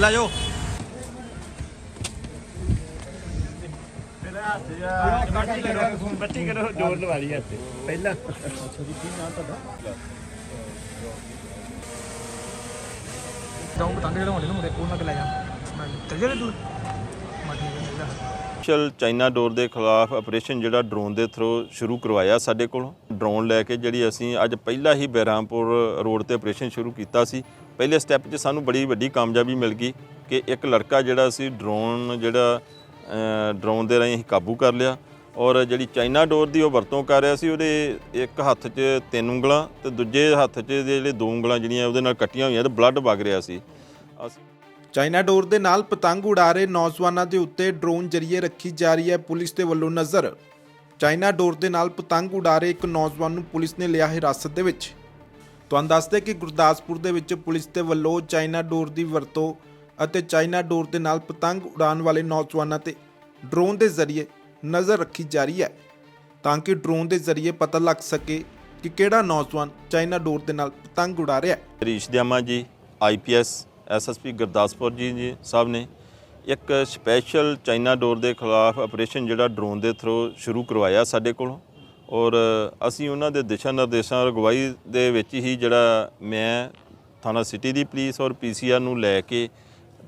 ਲੈ ਜਾਓ ਬੱਤੀ ਕਰੋ ਜੋਰ ਲਵਾ ਲਈ ਹੱਥ। ਪਹਿਲਾਂ। ਜਾਉਂ ਪਤੰਗ ਜਿਹੜਾ ਹੁੰਦੇ ਨੇ ਮੁੰਡੇ ਉਹਨਾਂ ਕੇ ਲੈ ਜਾ। ਮੈਂ ਚੱਲ ਜਾ ਤੂੰ। ਮੈਂ ਠੀਕ ਹੈ ਲੈ ਜਾ ਚਲ ਚਾਈਨਾ ਡੋਰ ਦੇ ਖਿਲਾਫ ਆਪਰੇਸ਼ਨ ਜਿਹੜਾ ਡਰੋਨ ਦੇ ਥਰੂ ਸ਼ੁਰੂ ਕਰਵਾਇਆ ਸਾਡੇ ਕੋਲੋਂ। ਡਰੋਨ ਲੈ ਕੇ ਜਿਹੜੀ ਅਸੀਂ ਅੱਜ ਪਹਿਲਾ ਹੀ ਬੈਰਾਮਪੁਰ ਰੋਡ ਤੇ ਆਪਰੇਸ਼ਨ ਸ਼ੁਰੂ ਕੀਤਾ ਸੀ ਪਹਿਲੇ ਸਟੈਪ 'ਚ ਸਾਨੂੰ ਬੜੀ ਵੱਡੀ ਕਾਮਯਾਬੀ ਮਿਲ ਗਈ ਕਿ ਇੱਕ ਲੜਕਾ ਜਿਹੜਾ ਸੀ ਡਰੋਨ ਜਿਹੜਾ ਡਰੋਨ ਦੇ ਰਾਹੀਂ ਅਸੀਂ ਕਾਬੂ ਕਰ ਲਿਆ ਔਰ ਜਿਹੜੀ ਚਾਈਨਾ ਡੋਰ ਦੀ ਉਹ ਵਰਤੋਂ ਕਰ ਰਿਹਾ ਸੀ, ਉਹਦੇ ਇੱਕ ਹੱਥ 'ਚ ਤਿੰਨ ਉਂਗਲਾਂ ਤੇ ਦੂਜੇ ਹੱਥ 'ਚ ਜਿਹੜੇ ਦੋ ਉਂਗਲਾਂ ਜਿਹੜੀਆਂ ਉਹਦੇ ਨਾਲ ਕੱਟੀਆਂ ਹੋਈਆਂ ਤੇ ਬਲੱਡ ਵਗ ਰਿਹਾ ਸੀ। ਅਸੀਂ ਚਾਈਨਾ ਡੋਰ ਦੇ ਨਾਲ ਪਤੰਗ ਉਡਾ ਰਹੇ ਨੌਜਵਾਨਾਂ ਦੇ ਉੱਤੇ ਡਰੋਨ ਜਰੀਏ ਰੱਖੀ ਜਾ ਰਹੀ ਹੈ ਪੁਲਿਸ ਦੇ ਵੱਲੋਂ ਨਜ਼ਰ। ਚਾਈਨਾ ਡੋਰ ਦੇ ਨਾਲ ਪਤੰਗ ਉਡਾ ਰਹੇ ਇੱਕ ਨੌਜਵਾਨ ਨੂੰ ਪੁਲਿਸ ਨੇ ਲਿਆ ਹਿਰਾਸਤ ਦੇ ਵਿੱਚ। ਤੁਹਾਨੂੰ ਦੱਸਦੇ ਕਿ ਗੁਰਦਾਸਪੁਰ ਦੇ ਵਿੱਚ ਪੁਲਿਸ ਦੇ ਵੱਲੋਂ ਚਾਈਨਾ ਡੋਰ ਦੀ ਵਰਤੋਂ ਅਤੇ ਚਾਈਨਾ ਡੋਰ ਦੇ ਨਾਲ ਪਤੰਗ ਉਡਾਉਣ ਵਾਲੇ ਨੌਜਵਾਨਾਂ ਤੇ ਡਰੋਨ ਦੇ ਜ਼ਰੀਏ ਨਜ਼ਰ ਰੱਖੀ ਜਾ ਰਹੀ ਹੈ। ਤਾਂ ਕਿ ਡਰੋਨ ਦੇ ਜ਼ਰੀਏ ਪਤਾ ਲੱਗ ਸਕੇ ਕਿ ਕਿਹੜਾ ਨੌਜਵਾਨ ਚਾਈਨਾ ਡੋਰ ਦੇ ਨਾਲ ਪਤੰਗ ਉਡਾ ਰਿਹਾ ਹੈ। ਹਰੀਸ਼ ਦਿਆਮਾ ਜੀ ਆਈਪੀਐਸ ਐਸਐਸਪੀ ਗੁਰਦਾਸਪੁਰ ਜੀ ਜੀ ਸਾਹਿਬ ਨੇ ਇੱਕ ਸਪੈਸ਼ਲ ਚਾਈਨਾ ਡੋਰ ਦੇ ਖਿਲਾਫ ਆਪਰੇਸ਼ਨ ਜਿਹੜਾ ਡਰੋਨ ਦੇ ਥਰੂ ਸ਼ੁਰੂ ਕਰਵਾਇਆ ਸਾਡੇ ਕੋਲੋਂ। ਔਰ ਅਸੀਂ ਉਹਨਾਂ ਦੇ ਦਿਸ਼ਾ ਨਿਰਦੇਸ਼ਾਂ ਅਗਵਾਈ ਦੇ ਵਿੱਚ ਹੀ ਜਿਹੜਾ ਮੈਂ ਥਾਣਾ ਸਿਟੀ ਦੀ ਪੁਲਿਸ ਔਰ ਪੀਸੀਆਰ ਨੂੰ ਲੈ ਕੇ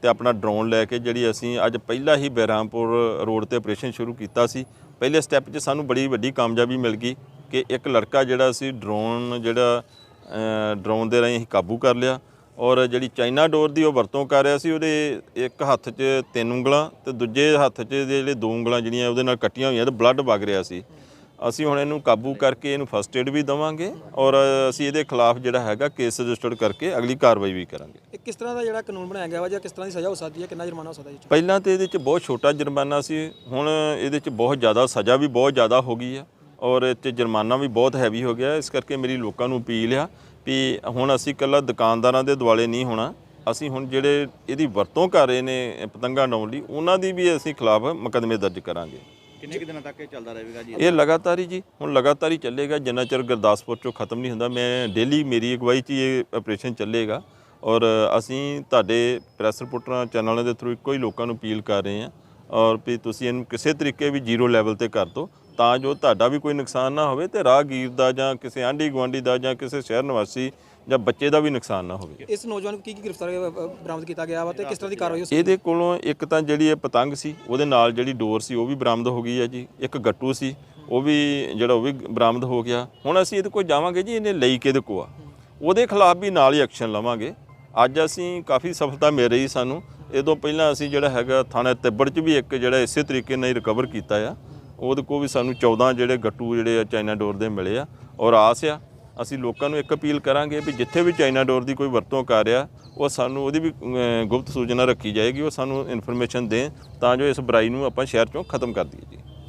ਤੇ ਆਪਣਾ ਡਰੋਨ ਲੈ ਕੇ ਜਿਹੜੀ ਅਸੀਂ ਅੱਜ ਪਹਿਲਾਂ ਹੀ ਬੈਰਾਮਪੁਰ ਰੋਡ ਤੇ ਆਪਰੇਸ਼ਨ ਸ਼ੁਰੂ ਕੀਤਾ ਸੀ, ਪਹਿਲੇ ਸਟੈਪ 'ਚ ਸਾਨੂੰ ਬੜੀ ਵੱਡੀ ਕਾਮਯਾਬੀ ਮਿਲ ਗਈ ਕਿ ਇੱਕ ਲੜਕਾ ਜਿਹੜਾ ਸੀ ਡਰੋਨ ਜਿਹੜਾ ਡਰੋਨ ਦੇ ਰਾਹੀਂ ਅਸੀਂ ਕਾਬੂ ਕਰ ਲਿਆ ਔਰ ਜਿਹੜੀ ਚਾਈਨਾ ਡੋਰ ਦੀ ਉਹ ਵਰਤੋਂ ਕਰ ਰਿਹਾ ਸੀ, ਉਹਦੇ ਇੱਕ ਹੱਥ 'ਚ ਤਿੰਨ ਉਂਗਲਾਂ ਤੇ ਦੂਜੇ ਹੱਥ 'ਚ ਜਿਹੜੇ ਦੋ ਉਂਗਲਾਂ ਜਿਹੜੀਆਂ ਉਹਦੇ ਨਾਲ ਕੱਟੀਆਂ ਹੋਈਆਂ ਤੇ ਬਲੱਡ ਵਗ ਰਿਹਾ ਸੀ। ਅਸੀਂ ਹੁਣ ਇਹਨੂੰ ਕਾਬੂ ਕਰਕੇ ਇਹਨੂੰ ਫਸਟ ਏਡ ਵੀ ਦਵਾਂਗੇ ਔਰ ਅਸੀਂ ਇਹਦੇ ਖਿਲਾਫ ਜਿਹੜਾ ਹੈਗਾ ਕੇਸ ਰਜਿਸਟਰਡ ਕਰਕੇ ਅਗਲੀ ਕਾਰਵਾਈ ਵੀ ਕਰਾਂਗੇ। ਇਹ ਕਿਸ ਤਰ੍ਹਾਂ ਦਾ ਜਿਹੜਾ ਕਾਨੂੰਨ ਬਣਾਇਆ ਗਿਆ ਵਾ ਜਾਂ ਕਿਸ ਤਰ੍ਹਾਂ ਦੀ ਸਜ਼ਾ ਹੋ ਸਕਦੀ ਹੈ? ਕਿੰਨਾ ਜੁਰਮਾਨਾ ਹੋ ਸਕਦਾ ਜੀ ਪਹਿਲਾਂ ਤੇ ਇਹਦੇ 'ਚ ਬਹੁਤ ਛੋਟਾ ਜੁਰਮਾਨਾ ਸੀ ਹੁਣ ਇਹਦੇ 'ਚ ਬਹੁਤ ਜ਼ਿਆਦਾ ਸਜ਼ਾ ਵੀ ਬਹੁਤ ਜ਼ਿਆਦਾ ਹੋ ਗਈ ਹੈ ਔਰ ਇਹ 'ਚ ਜੁਰਮਾਨਾ ਵੀ ਬਹੁਤ ਹੈਵੀ ਹੋ ਗਿਆ। ਇਸ ਕਰਕੇ ਮੇਰੀ ਲੋਕਾਂ ਨੂੰ ਅਪੀਲ ਆ ਵੀ ਹੁਣ ਅਸੀਂ ਇਕੱਲਾ ਦੁਕਾਨਦਾਰਾਂ ਦੇ ਦੁਆਲੇ ਨਹੀਂ ਹੋਣਾ। ਅਸੀਂ ਹੁਣ ਜਿਹੜੇ ਇਹਦੀ ਵਰਤੋਂ ਕਰ ਰਹੇ ਨੇ ਪਤੰਗਾਂ ਉਡਾਉਣ ਲਈ ਉਹਨਾਂ ਦੀ ਵੀ ਅਸੀਂ ਖਿਲਾਫ ਮੁਕੱਦਮੇ ਦਰਜ ਕਰਾਂਗੇ। ਕਿੰਨੇ ਕਿ ਦਿਨਾਂ ਤੱਕ ਇਹ ਚੱਲਦਾ ਰਹੇਗਾ ਜੀ? ਇਹ ਲਗਾਤਾਰ ਹੀ ਜੀ, ਹੁਣ ਲਗਾਤਾਰ ਹੀ ਚੱਲੇਗਾ, ਜਿੰਨਾ ਚਿਰ ਗੁਰਦਾਸਪੁਰ ਚੋਂ ਖਤਮ ਨਹੀਂ ਹੁੰਦਾ, ਮੈਂ ਡੇਲੀ ਮੇਰੀ ਅਗਵਾਈ 'ਚ ਹੀ ਇਹ ਆਪਰੇਸ਼ਨ ਚੱਲੇਗਾ ਔਰ ਅਸੀਂ ਤੁਹਾਡੇ ਪ੍ਰੈਸ ਰਿਪੋਰਟਰਾਂ ਚੈਨਲਾਂ ਦੇ ਥਰੂ ਇੱਕੋ ਹੀ ਲੋਕਾਂ ਨੂੰ ਅਪੀਲ ਕਰ ਰਹੇ ਹਾਂ ਔਰ ਵੀ ਤੁਸੀਂ ਇਹਨੂੰ ਕਿਸੇ ਤਰੀਕੇ ਵੀ ਜ਼ੀਰੋ ਲੈਵਲ ਤੇ ਕਰ ਦਿਓ, ਤਾਂ ਜੋ ਤੁਹਾਡਾ ਵੀ ਕੋਈ ਨੁਕਸਾਨ ਨਾ ਹੋਵੇ ਤੇ ਰਾਹਗੀਰ ਦਾ ਜਾਂ ਕਿਸੇ ਆਂਢੀ ਗੁਆਂਢੀ ਦਾ ਜਾਂ ਕਿਸੇ ਸ਼ਹਿਰ ਨਿਵਾਸੀ ਜਾਂ ਬੱਚੇ ਦਾ ਵੀ ਨੁਕਸਾਨ ਨਾ ਹੋਵੇ। ਇਸ ਨੌਜਵਾਨ ਨੂੰ ਕੀ ਕੀ ਗ੍ਰਿਫਤਾਰ ਅ, ਬਰਾਮਦ ਕੀਤਾ ਗਿਆ ਵਾ ਤੇ ਕਿਸ ਤਰ੍ਹਾਂ ਦੀ ਕਾਰਵਾਈ ਹੋ ਸਕਦੀ ਇਹਦੇ ਕੋਲੋਂ ਇੱਕ ਤਾਂ ਜਿਹੜੀ ਇਹ ਪਤੰਗ ਸੀ ਉਹਦੇ ਨਾਲ ਜਿਹੜੀ ਡੋਰ ਸੀ ਉਹ ਵੀ ਬਰਾਮਦ ਹੋ ਗਈ ਹੈ ਜੀ। ਇੱਕ ਗੱਟੂ ਸੀ ਉਹ ਵੀ ਜਿਹੜਾ ਉਹ ਵੀ ਬਰਾਮਦ ਹੋ ਗਿਆ। ਹੁਣ ਅਸੀਂ ਇਹਦੇ ਕੋਲ ਜਾਵਾਂਗੇ ਜੀ ਇਹਨੇ ਲਈ ਕਿਹਦੇ ਕੋ ਆ? ਉਹਦੇ ਖਿਲਾਫ ਵੀ ਨਾਲ ਹੀ ਐਕਸ਼ਨ ਲਵਾਂਗੇ। ਅੱਜ ਅਸੀਂ ਕਾਫੀ ਸਫਲਤਾ ਮਿਲ ਰਹੀ ਸਾਨੂੰ। ਇਹ ਤੋਂ ਪਹਿਲਾਂ ਅਸੀਂ ਜਿਹੜਾ ਹੈਗਾ ਥਾਣਾ ਤਿੱਬੜ 'ਚ ਵੀ ਇੱਕ ਜਿਹੜਾ ਇਸੇ ਤਰੀਕੇ ਨਾਲ ਰਿਕਵਰ ਕੀਤਾ ਆ। ਉਹਦੇ ਕੋ ਵੀ ਸਾਨੂੰ 14 ਜਿਹੜੇ ਗੱਟੂ ਜਿਹੜੇ ਆ ਚਾਈਨਾ ਡੋਰ ਦੇ ਮਿਲੇ ਆ। ਔਰ ਆਸ ਆ ਅਸੀਂ ਲੋਕਾਂ ਨੂੰ ਇੱਕ ਅਪੀਲ ਕਰਾਂਗੇ ਵੀ ਜਿੱਥੇ ਵੀ ਚਾਈਨਾ ਡੋਰ ਦੀ ਕੋਈ ਵਰਤੋਂ ਕਰ ਰਿਹਾ, ਉਹ ਸਾਨੂੰ ਉਹਦੀ ਵੀ ਗੁਪਤ ਸੂਚਨਾ ਰੱਖੀ ਜਾਏਗੀ, ਉਹ ਸਾਨੂੰ ਇਨਫੋਰਮੇਸ਼ਨ ਦੇਣ, ਤਾਂ ਜੋ ਇਸ ਬੁਰਾਈ ਨੂੰ ਆਪਾਂ ਸ਼ਹਿਰ ਚੋਂ ਖਤਮ ਕਰ ਦਈਏ ਜੀ।